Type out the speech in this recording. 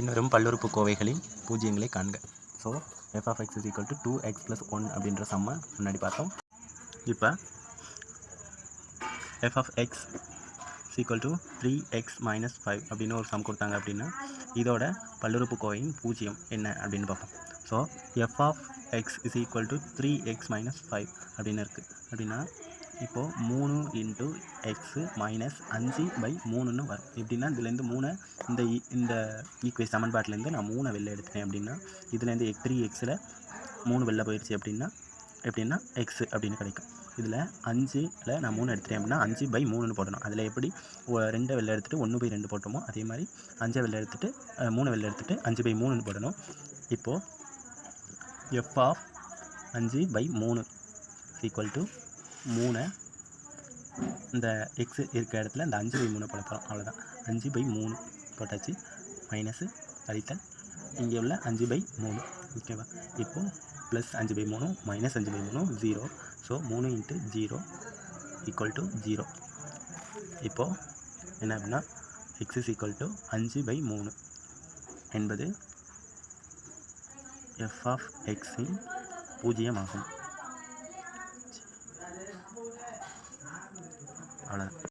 பின்வரும் பல்லுறுப்புக்கோவைகளின் பூஜ்ஜியங்களை காண்க. So F of X is equal to two X plus one அப்படின்ற சம்மை முன்னாடி பார்த்தோம். இப்போ F of X equal to three X minus five அப்படின்னு ஒரு சம் கொடுத்தாங்க அப்படின்னா இதோட பல்லுறுப்புக்கோவையின் பூஜ்ஜியம் என்ன அப்படின்னு பார்ப்போம். So F of X is equal to three X minus five அப்படின்னு இருக்குது அப்படின்னா இப்போது மூணு இன்ட்டு எக்ஸு மைனஸ் அஞ்சு பை மூணுன்னு வரும். எப்படின்னா இதுலேருந்து மூணை இந்த e, இந்த ஈக்குவே சமன்பாட்டிலேருந்து நான் மூணை வெளில எடுத்துட்டேன் அப்படின்னா இதுலேருந்து எக் த்ரீ எக்ஸில் மூணு வெளில போயிடுச்சு அப்படின்னா எப்படின்னா எக்ஸு அப்படின்னு கிடைக்கும். இதில் அஞ்சில் நான் மூணு எடுத்துட்டேன் அப்படின்னா அஞ்சு பை மூணுன்னு போடணும். அதில் எப்படி ரெண்டை வெளில எடுத்துகிட்டு ஒன்று பை ரெண்டு போட்டோமோ அதே மாதிரி அஞ்சை வெளில எடுத்துகிட்டு மூணு வெளில எடுத்துகிட்டு அஞ்சு பை மூணுன்னு போடணும். இப்போது எஃப் ஆஃப் அஞ்சு பை மூணு ஈக்குவல் டு மூணை இந்த எக்ஸ் இருக்க இடத்துல இந்த அஞ்சு பை மூணு போட போகிறோம் அவ்வளோதான் அஞ்சு பை மூணு போட்டாச்சு. மைனஸு கழித்தல் இங்கே உள்ள அஞ்சு பை மூணு. ஓகேவா இப்போது ப்ளஸ் அஞ்சு பை மூணு மைனஸ் அஞ்சு பை மூணு ஜீரோ ஸோ மூணு into zero equal to zero இப்போது என்ன அப்படின்னா எக்ஸ் இஸ் ஈக்குவல் டு அஞ்சு பை மூணு என்பது எஃப் ஆஃப் எக்ஸின் பூஜ்ஜியமாகும். அவ்வளோதான்